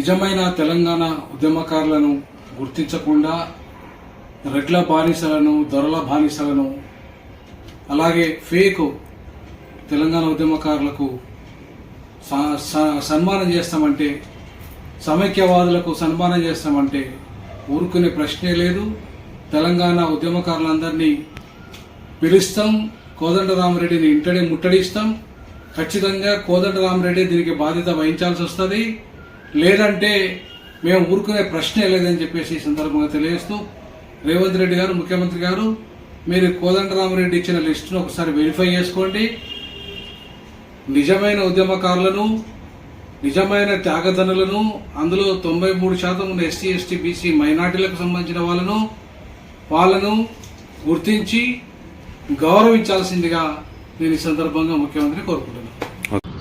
నిజమైన తెలంగాణ ఉద్యమకారులను గుర్తించకుండా రెడ్ల బానిసలను దొరల బానిసలను అలాగే ఫేక్ తెలంగాణ ఉద్యమకారులకు స- స- సన్మానం చేస్తామంటే సమైక్యవాదులకు సన్మానం చేస్తామంటే ఊరుకునే ప్రశ్నే లేదు. తెలంగాణ ఉద్యమకారులందరినీ పిలుస్తాం. కోదండరామరెడ్డిని ఇంటడే ముట్టడిస్తాం. ఖచ్చితంగా కోదండరామరెడ్డి దీనికి బాధ్యత వహించాల్సి వస్తుంది లేదంటే మేము ఊరుకునే ప్రశ్నే లేదని చెప్పేసి ఈ సందర్భంగా తెలియజేస్తూ రేవంత్ రెడ్డి గారు ముఖ్యమంత్రి గారు మీరు కోదండరామరెడ్డి ఇచ్చిన లిస్టును ఒకసారి వెరిఫై చేసుకోండి. నిజమైన ఉద్యమకారులను నిజమైన త్యాగధనులను అందులో తొంభై మూడు శాతం ఉన్న ఎస్సీ ఎస్టీ బీసీ మైనార్టీలకు సంబంధించిన వాళ్ళను వాళ్ళను గుర్తించి గౌరవించాల్సిందిగా నేను ఈ సందర్భంగా ముఖ్యమంత్రిని కోరుకుంటున్నాను.